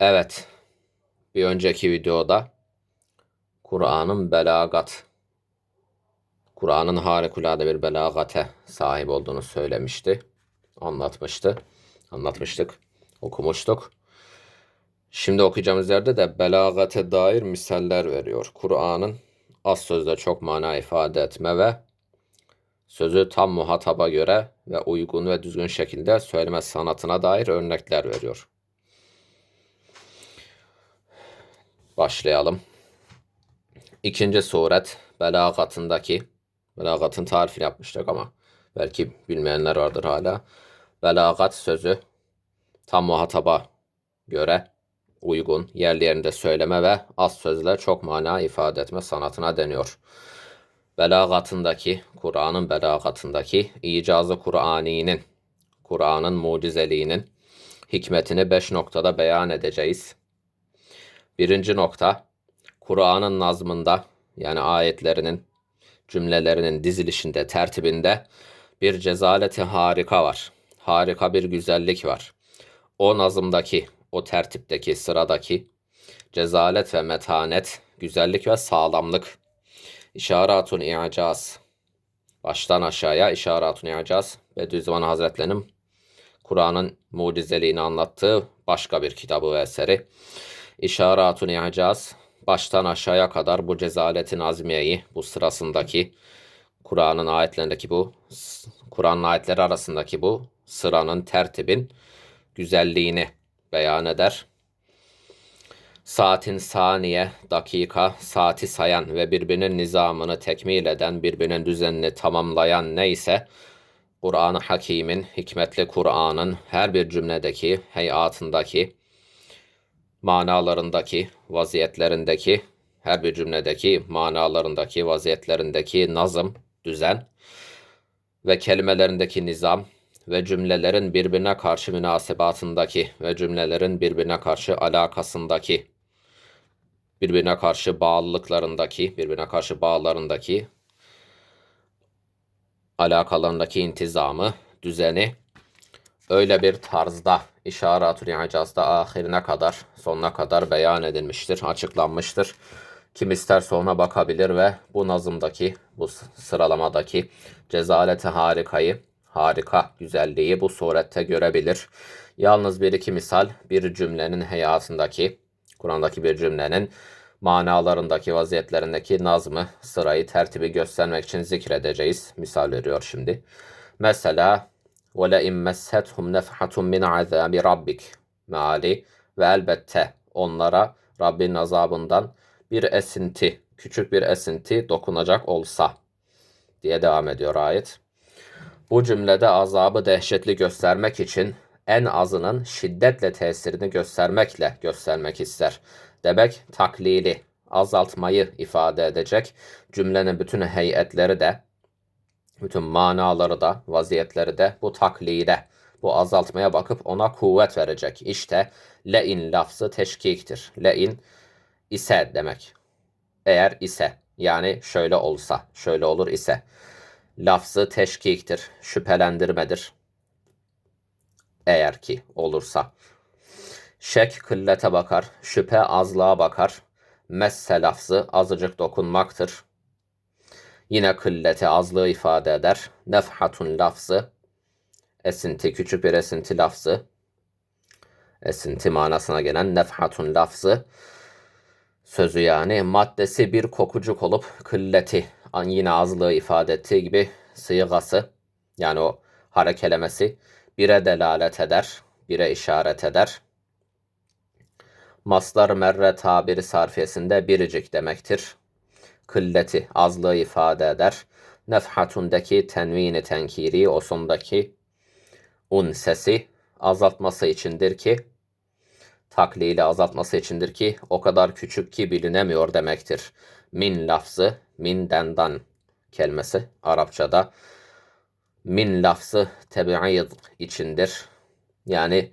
Evet, bir önceki videoda Kur'an'ın belagat, Kur'an'ın harikulade bir belagate sahip olduğunu söylemişti, anlatmıştı, anlatmıştık, okumuştuk. Şimdi okuyacağımız yerde de belagate dair misaller veriyor. Kur'an'ın az sözde çok mana ifade etme ve sözü tam muhataba göre ve uygun ve düzgün şekilde söyleme sanatına dair örnekler veriyor. Başlayalım. İkinci suret belagatındaki belagatın tarifini yapmıştık ama belki bilmeyenler vardır hala. Belagat sözü tam muhataba göre uygun, yerli yerinde söyleme ve az sözle çok mana ifade etme sanatına deniyor. Belagatındaki, Kur'an'ın belagatındaki icazı Kur'ani'nin, Kur'an'ın mucizeliğinin hikmetini beş noktada beyan edeceğiz. Birinci nokta, Kur'an'ın nazmında yani ayetlerinin, cümlelerinin dizilişinde, tertibinde bir cezaleti harika var. Harika bir güzellik var. O nazımdaki, o tertipteki, sıradaki cezalet ve metanet, güzellik ve sağlamlık. İşaratun i'caz. Baştan aşağıya işaratun i'caz. Bediüzzaman Hazretlerinin Kur'an'ın mucizeliğini anlattığı başka bir kitabı ve eseri. İşaratun i'caz. Baştan aşağıya kadar bu cezaletin azmiyeyi, bu sırasındaki Kur'an'ın ayetlerindeki bu Kur'an'ın ayetleri arasındaki bu sıranın tertibin güzelliğini beyan eder. Saatin saniye, dakika, saati sayan ve birbirinin nizamını tekmil eden, birbirinin düzenini tamamlayan neyse, Kur'an-ı Hakim'in, hikmetli Kur'an'ın her bir cümledeki, heyatındaki, manalarındaki, vaziyetlerindeki, her bir cümledeki manalarındaki, vaziyetlerindeki nazım, düzen ve kelimelerindeki nizam ve cümlelerin birbirine karşı münasebatındaki ve cümlelerin birbirine karşı alakasındaki, birbirine karşı bağlılıklarındaki, birbirine karşı bağlarındaki, alakalarındaki intizamı, düzeni öyle bir tarzda İşaratül İcaz'da ahirine kadar, sonuna kadar beyan edilmiştir, açıklanmıştır. Kim isterse ona bakabilir ve bu nazımdaki, bu sıralamadaki cezaleti harikayı, harika güzelliği bu surette görebilir. Yalnız bir iki misal bir cümlenin hayatındaki, Kur'an'daki bir cümlenin manalarındaki, vaziyetlerindeki nazmı, sırayı, tertibi göstermek için zikredeceğiz. Misal veriyor şimdi. Mesela وَلَاِنْ مَسَّتْهُمْ نَفْحَةٌ مِنْ عَذَابِ رَبِّكِ Meali ve elbette onlara Rabbin azabından bir esinti, küçük bir esinti dokunacak olsa diye devam ediyor ayet. Bu cümlede azabı dehşetli göstermek için en azının şiddetle tesirini göstermekle göstermek ister. Demek taklili, azaltmayı ifade edecek. Cümlenin bütün heyetleri de bütün manaları da, vaziyetleri de bu taklide, bu azaltmaya bakıp ona kuvvet verecek. İşte le'in lafzı teşkiktir. Le'in ise demek. Eğer ise yani şöyle olsa, şöyle olur ise. Lafzı teşkiktir, şüphelendirmedir. Eğer ki olursa. Şek kıllete bakar, şüphe azlığa bakar. Messe lafzı azıcık dokunmaktır. Yine kılleti azlığı ifade eder. Nefhatun lafzı esinti küçük bir esinti lafzı esinti manasına gelen nefhatun lafzı sözü yani maddesi bir kokucuk olup kılleti yine azlığı ifade ettiği gibi sıygası yani o harekelemesi bire delalet eder, bire işaret eder. Maslar merre tabiri sarfiyesinde biricik demektir kılleti azlığı ifade eder. Nefhatundaki tenvini tenkiri o sondaki un sesi azaltması içindir ki taklili azaltması içindir ki o kadar küçük ki bilinemiyor demektir. Min lafzı min dendan kelimesi Arapçada min lafzı tebi'id içindir. Yani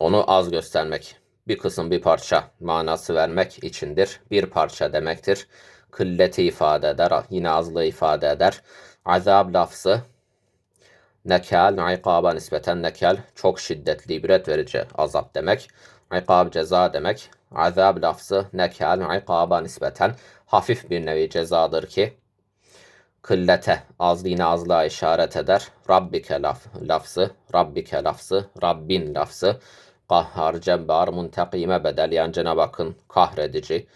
onu az göstermek bir kısım bir parça manası vermek içindir. Bir parça demektir. Kılleti ifade eder. Yine azlığı ifade eder. Azab lafzı Nekal, ikaba nispeten nekal çok şiddetli, ibret verici azap demek. İkab ceza demek. Azab lafzı nekal, ikaba nispeten hafif bir nevi cezadır ki kıllete, azlığına azlığa işaret eder. Rabbike laf, lafzı, Rabbike lafzı, Rabbin lafzı, kahhar, cebbar, muntakime bedel, yani Cenab-ı kahredici,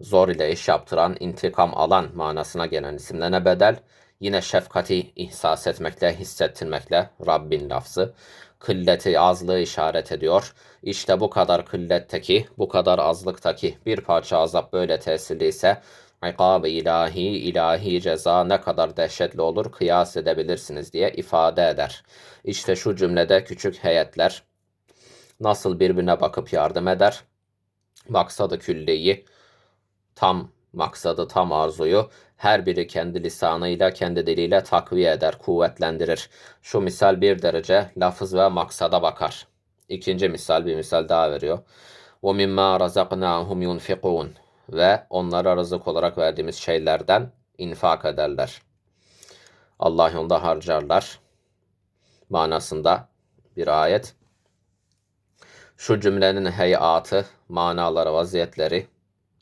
zor ile iş yaptıran, intikam alan manasına gelen isimlerine bedel. Yine şefkati ihsas etmekle, hissettirmekle Rabbin lafzı. Kılleti, azlığı işaret ediyor. İşte bu kadar kılletteki, bu kadar azlıktaki bir parça azap böyle tesirli ise ikab-ı ilahi, ilahi ceza ne kadar dehşetli olur kıyas edebilirsiniz diye ifade eder. İşte şu cümlede küçük heyetler nasıl birbirine bakıp yardım eder? Maksadı külleyi, tam maksadı, tam arzuyu her biri kendi lisanıyla, kendi diliyle takviye eder, kuvvetlendirir. Şu misal bir derece lafız ve maksada bakar. İkinci misal bir misal daha veriyor. O وَمِمَّا رَزَقْنَاهُمْ يُنْفِقُونَ Ve onlara rızık olarak verdiğimiz şeylerden infak ederler. Allah yolunda harcarlar manasında bir ayet Şu cümlenin heyatı, manaları, vaziyetleri,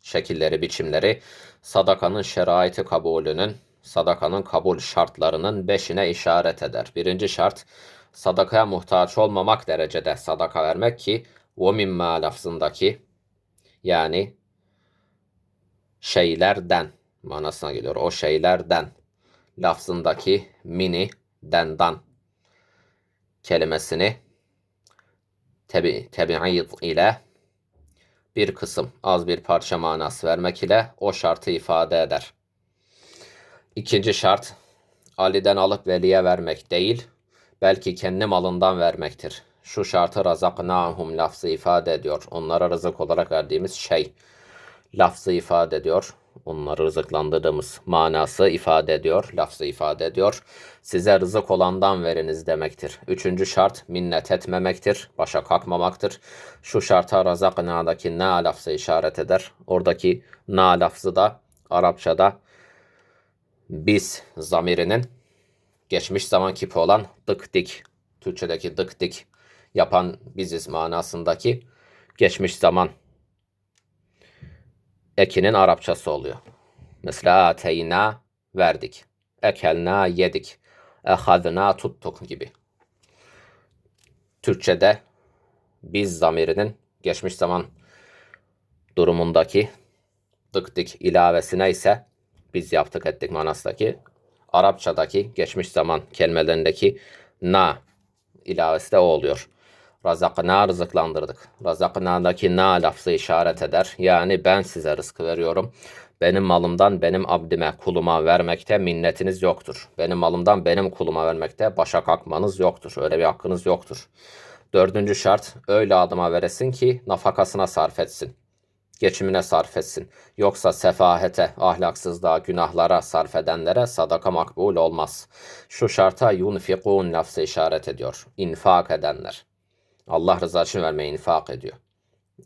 şekilleri, biçimleri sadakanın şeraiti kabulünün, sadakanın kabul şartlarının beşine işaret eder. Birinci şart, sadakaya muhtaç olmamak derecede sadaka vermek ki وَمِمَّا lafzındaki yani şeylerden manasına geliyor. O şeylerden lafzındaki mini dendan kelimesini tebi, tebi'id ile bir kısım az bir parça manası vermek ile o şartı ifade eder. İkinci şart Ali'den alıp veliye vermek değil, belki kendi malından vermektir. Şu şartı razaknahum lafzı ifade ediyor. Onlara rızık olarak verdiğimiz şey lafzı ifade ediyor. Onları rızıklandırdığımız manası ifade ediyor, lafzı ifade ediyor. Size rızık olandan veriniz demektir. Üçüncü şart minnet etmemektir, başa kalkmamaktır. Şu şarta razakna'daki na lafzı işaret eder. Oradaki na lafzı da Arapçada biz zamirinin geçmiş zaman kipi olan dık dik, Türkçedeki dık dik yapan biziz manasındaki geçmiş zaman ekinin Arapçası oluyor. Mesela ateyna verdik. Ekelna yedik. Ehadna tuttuk gibi. Türkçede biz zamirinin geçmiş zaman durumundaki dık ilavesine ise biz yaptık ettik manasındaki Arapçadaki geçmiş zaman kelimelerindeki na ilavesi de o oluyor. Razakna rızıklandırdık. Razakna'daki na lafzı işaret eder. Yani ben size rızkı veriyorum. Benim malımdan benim abdime, kuluma vermekte minnetiniz yoktur. Benim malımdan benim kuluma vermekte başa kalkmanız yoktur. Öyle bir hakkınız yoktur. Dördüncü şart öyle adıma veresin ki nafakasına sarf etsin. Geçimine sarf etsin. Yoksa sefahete, ahlaksızlığa, günahlara sarf edenlere sadaka makbul olmaz. Şu şarta yunfikun lafzı işaret ediyor. İnfak edenler. Allah rızası için vermeye infak ediyor.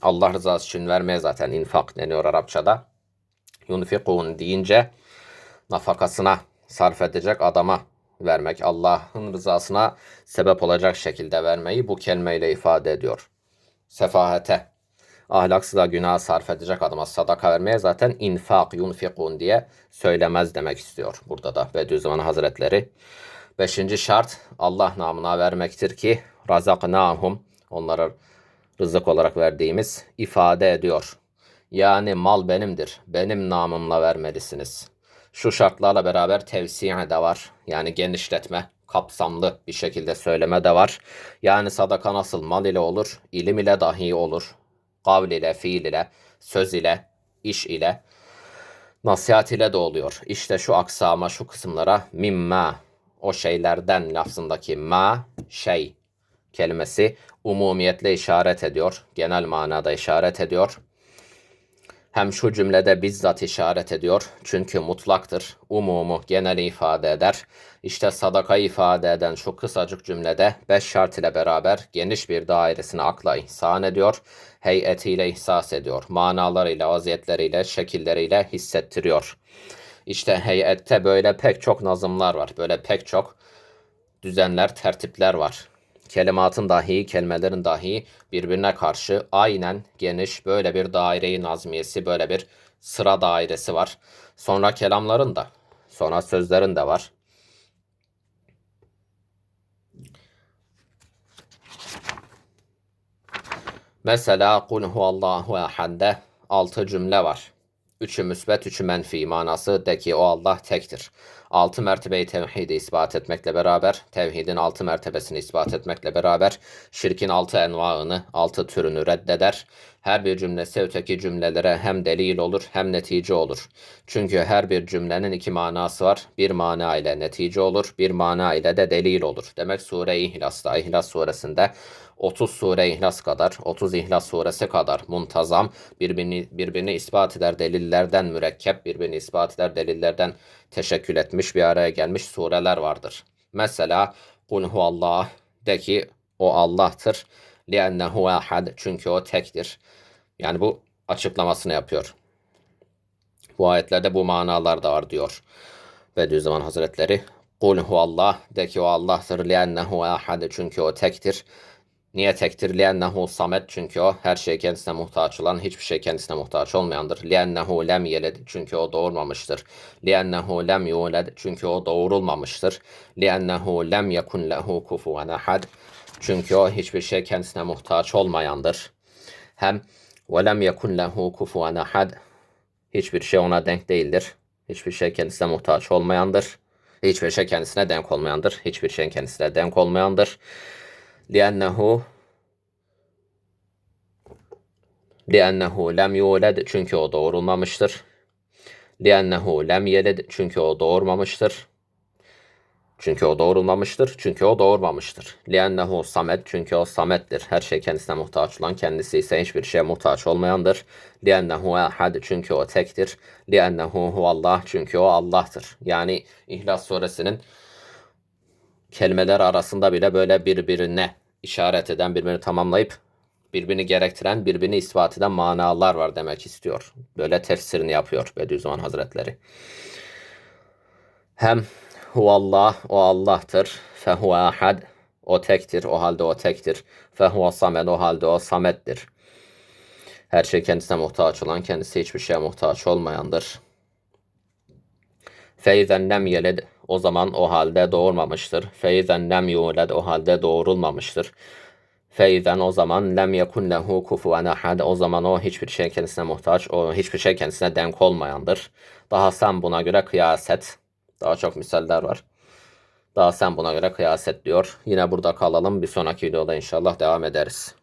Allah rızası için vermeye zaten infak deniyor Arapçada. Yunfikun deyince nafakasına sarf edecek adama vermek, Allah'ın rızasına sebep olacak şekilde vermeyi bu kelimeyle ifade ediyor. Sefahete, ahlaksızlığa günah sarf edecek adama sadaka vermeye zaten infak, yunfikun diye söylemez demek istiyor burada da Bediüzzaman Hazretleri. Beşinci şart Allah namına vermektir ki razaknahum onlara rızık olarak verdiğimiz ifade ediyor. Yani mal benimdir. Benim namımla vermelisiniz. Şu şartlarla beraber tevsiye de var. Yani genişletme, kapsamlı bir şekilde söyleme de var. Yani sadaka nasıl mal ile olur, ilim ile dahi olur. Kavl ile, fiil ile, söz ile, iş ile, nasihat ile de oluyor. İşte şu aksama, şu kısımlara mimma, o şeylerden lafzındaki ma, şey kelimesi umumiyetle işaret ediyor. Genel manada işaret ediyor. Hem şu cümlede bizzat işaret ediyor. Çünkü mutlaktır. Umumu genel ifade eder. İşte sadaka ifade eden şu kısacık cümlede beş şart ile beraber geniş bir dairesini akla ihsan ediyor. Heyetiyle ihsas ediyor. Manalarıyla, vaziyetleriyle, şekilleriyle hissettiriyor. İşte heyette böyle pek çok nazımlar var. Böyle pek çok düzenler, tertipler var. Kelimatın dahi, kelimelerin dahi birbirine karşı aynen geniş böyle bir daire-i nazmiyesi, böyle bir sıra dairesi var. Sonra kelamların da, sonra sözlerin de var. Mesela kul huvallahu ehadde 6 cümle var. Üçü müsbet, üçü menfi manası de ki o Allah tektir. Altı mertebeyi tevhidi ispat etmekle beraber, tevhidin altı mertebesini ispat etmekle beraber, şirkin altı envaını, altı türünü reddeder. Her bir cümlesi öteki cümlelere hem delil olur hem netice olur. Çünkü her bir cümlenin iki manası var. Bir mana ile netice olur, bir mana ile de delil olur. Demek sure-i İhlas'ta, İhlas suresinde 30 sure İhlas kadar, 30 İhlas suresi kadar muntazam, birbirini, birbirini ispat eder delillerden mürekkep, birbirini ispat eder delillerden teşekkül etmiş, bir araya gelmiş sureler vardır. Mesela Kul huvallah de ki o Allah'tır. Liennehu ahad çünkü o tektir. Yani bu açıklamasını yapıyor. Bu ayetlerde bu manalar da var diyor. Bediüzzaman Hazretleri. Kul huvallah de ki o Allah'tır. Liennehu ahad çünkü o tektir. Niye tektir? Liennehu samet çünkü o her şey kendisine muhtaç olan, hiçbir şey kendisine muhtaç olmayandır. Liennehu lem yeled çünkü o doğurmamıştır. Liennehu lem yuled çünkü o doğurulmamıştır. Liennehu lem yekun lehu kufuven ahad çünkü o hiçbir şey kendisine muhtaç olmayandır. Hem ve lem yekun lehu kufuven ahad hiçbir şey ona denk değildir. Hiçbir şey kendisine muhtaç olmayandır. Hiçbir şey kendisine denk olmayandır. Hiçbir şeyin kendisine denk olmayandır. لأنه لأنه lem yulad çünkü o doğurulmamıştır. لأنه lem yeled çünkü o doğurmamıştır. Çünkü o doğurulmamıştır. Çünkü o doğurmamıştır. لأنه samet çünkü o samettir. Her şey kendisine muhtaç olan kendisi ise hiçbir şeye muhtaç olmayandır. لأنه ahad çünkü o tektir. لأنه huvallah çünkü o Allah'tır. Yani İhlas suresinin kelimeler arasında bile böyle birbirine işaret eden, birbirini tamamlayıp birbirini gerektiren, birbirini ispat eden manalar var demek istiyor. Böyle tefsirini yapıyor Bediüzzaman Hazretleri. Hem huvallah, o Allah'tır. Fehuve ahad, o tektir, o halde o tektir. Fehuve samed, o halde o samettir. Her şey kendisine muhtaç olan, kendisi hiçbir şeye muhtaç olmayandır. Feyzen lem yeled o zaman o halde doğurmamıştır. Feyzen lem yuled o halde doğurulmamıştır. Feyzen o zaman lem yekun lehu kufuven ahad o zaman o hiçbir şey kendisine muhtaç, o hiçbir şey kendisine denk olmayandır. Daha sen buna göre kıyas et. Daha çok misaller var. Daha sen buna göre kıyas et diyor. Yine burada kalalım. Bir sonraki videoda inşallah devam ederiz.